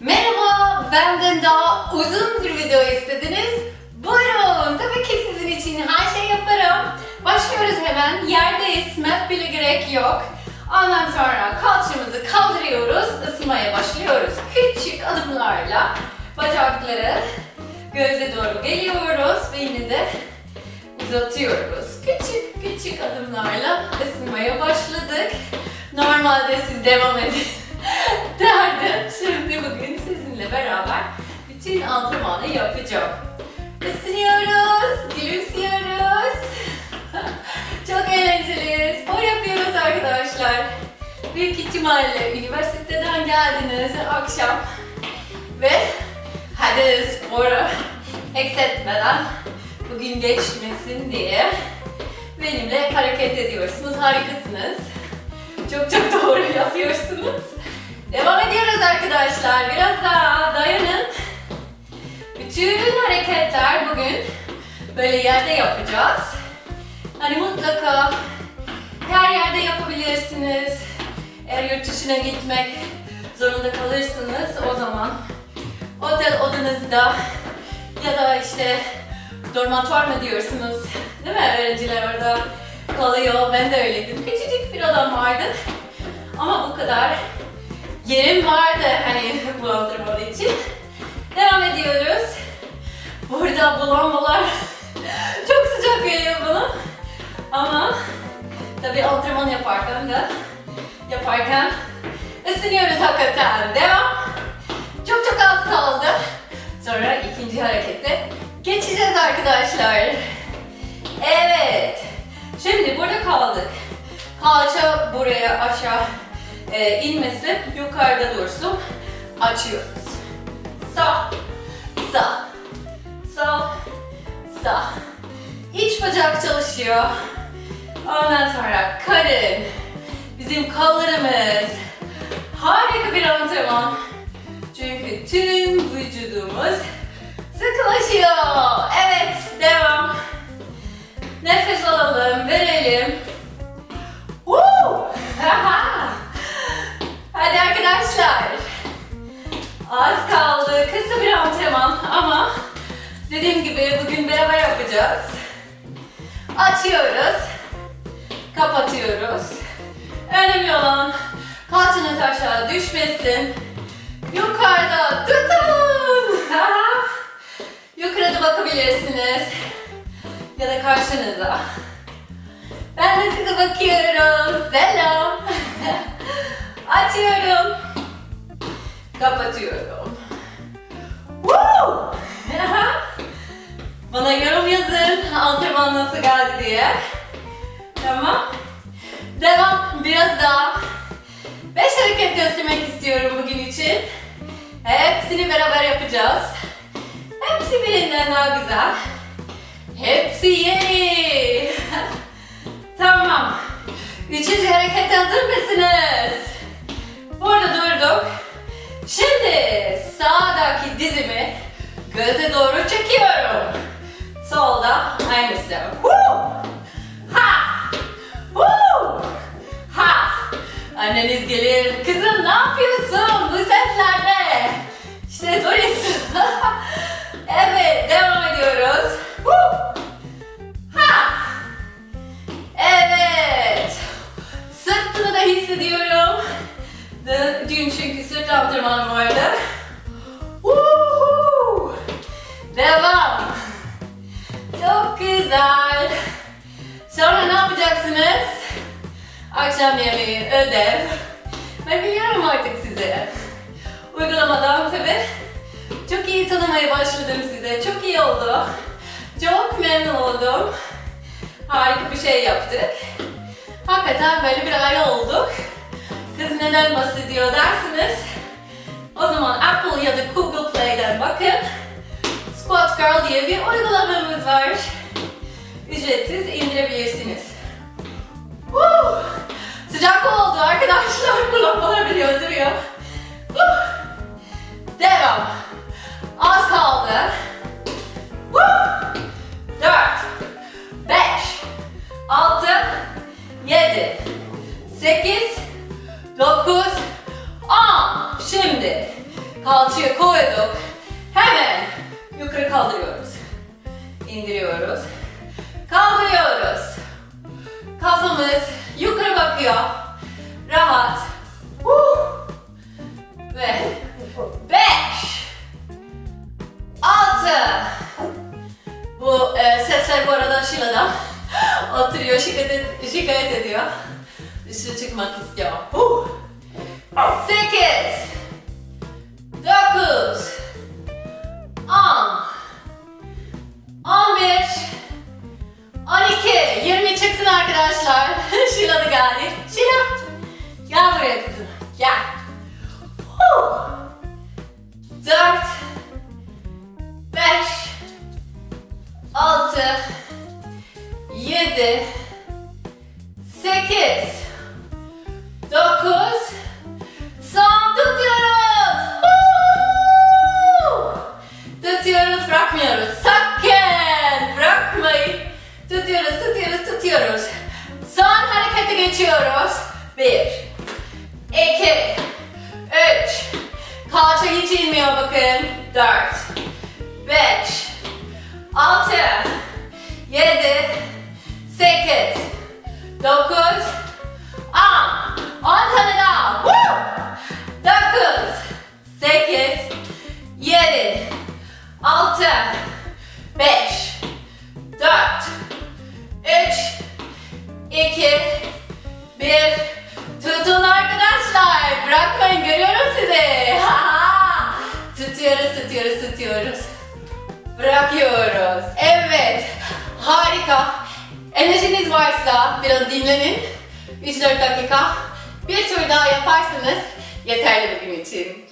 Merhaba, benden daha uzun bir video istediniz. Buyurun, tabii ki sizin için her şey yaparım. Başlıyoruz hemen. Yerdeyiz, mat bile gerek yok. Ondan sonra kalçamızı kaldırıyoruz, ısınmaya başlıyoruz. Küçük adımlarla bacakları göze doğru geliyoruz ve yine de uzatıyoruz. Küçük küçük adımlarla ısınmaya başladık. Normalde siz devam edin beraber bütün antrenmanı yapacağım. Isınıyoruz, gülümsüyoruz. Çok eğlenceli. Spor yapıyoruz arkadaşlar. Büyük ihtimalle üniversiteden geldiniz akşam ve hadi spora eksetmeden bugün geçmesin diye benimle hareket ediyorsunuz. Harikasınız. Çok çok doğru yapıyorsunuz. Devam ediyoruz arkadaşlar. Biraz daha dayanın. Bütün hareketler bugün böyle yerde yapacağız. Hani mutlaka her yerde yapabilirsiniz. Eğer yurt dışına gitmek zorunda kalırsınız o zaman otel odanızda ya da işte dormatuar mı diyorsunuz değil mi? Öğrenciler orada kalıyor. Ben de öyleydim. Küçücük bir odam vardı. Ama bu kadar yerim vardı hani bu antrenman için. Devam ediyoruz. Burada bulanmalar çok sıcak geliyor bana. Ama tabii antrenman yaparken de yaparken ısınıyoruz hakikaten. Devam. Çok çok az kaldı. Sonra ikinci harekette geçeceğiz arkadaşlar. Evet. Şimdi burada kaldık. Kalça buraya aşağı e, inmesin, yukarıda dursun. Açıyoruz. Sağ, sağ, sağ, sağ. İç bacak çalışıyor. Ondan sonra karın, bizim kollarımız. Harika bir antrenman. Çünkü tüm vücudumuz sıkılaşıyor. Evet, devam. Nefes alalım, verelim. Dediğim gibi bugün beraber yapacağız. Açıyoruz. Kapatıyoruz. Önemli olan kalçanız aşağı düşmesin. Yukarıda tutun. Yukarıda bakabilirsiniz. Ya da karşınıza. Ben de size bakıyorum. Selam. Açıyorum. Kapatıyorum. Woo! Bana yorum yazın. Antrenman nasıl geldi diye. Tamam. Devam. Biraz daha. Beş hareket göstermek istiyorum bugün için. Hepsini beraber yapacağız. Hepsi birinden daha güzel. Hepsi yeni. tamam. Üçüncü harekete hazır mısınız? Burada durduk. Şimdi sağdaki dizimi göze doğru çekiyorum. Solda aynısı. Woo! Ha! Woo! Ha! Anneniz gelir. Kızım ne yapıyorsun? Bu sesler ne? İşte Doris. evet, devam ediyoruz. Woo! Ha! Evet. Sırtımı da hissediyorum. Dün çünkü sırt antrenmanım vardı. Güzel. Sonra ne yapacaksınız? Akşam yemeği, ödev. Ben biliyorum artık sizi. Uygulamadan tabii çok iyi tanımaya başladım size. Çok iyi oldu. Çok memnun oldum. Harika bir şey yaptık. Hakikaten böyle bir ay olduk. Kız neden bahsediyor dersiniz. O zaman Apple ya da Google Play'den bakın. Squat Girl diye bir uygulamamız var. Çıkmak istiyor. Huh. Sekiz. Dokuz. On. On bir. On iki. Yirmi çıksın arkadaşlar. Şila da geldi. Şila. Gel buraya kızım. Gel. Huh. Dört. Beş. Altı. Yedi. Sekiz. Tutuyoruz, tutuyoruz. Son harekete geçiyoruz. Bir, iki, üç. Kalça hiç inmiyor bakın. Dört, beş, altı, tutuyoruz. Bırakıyoruz. Evet. Harika. Enerjiniz varsa biraz dinlenin. 3-4 dakika. Bir tur daha yaparsınız. Yeterli bugün için.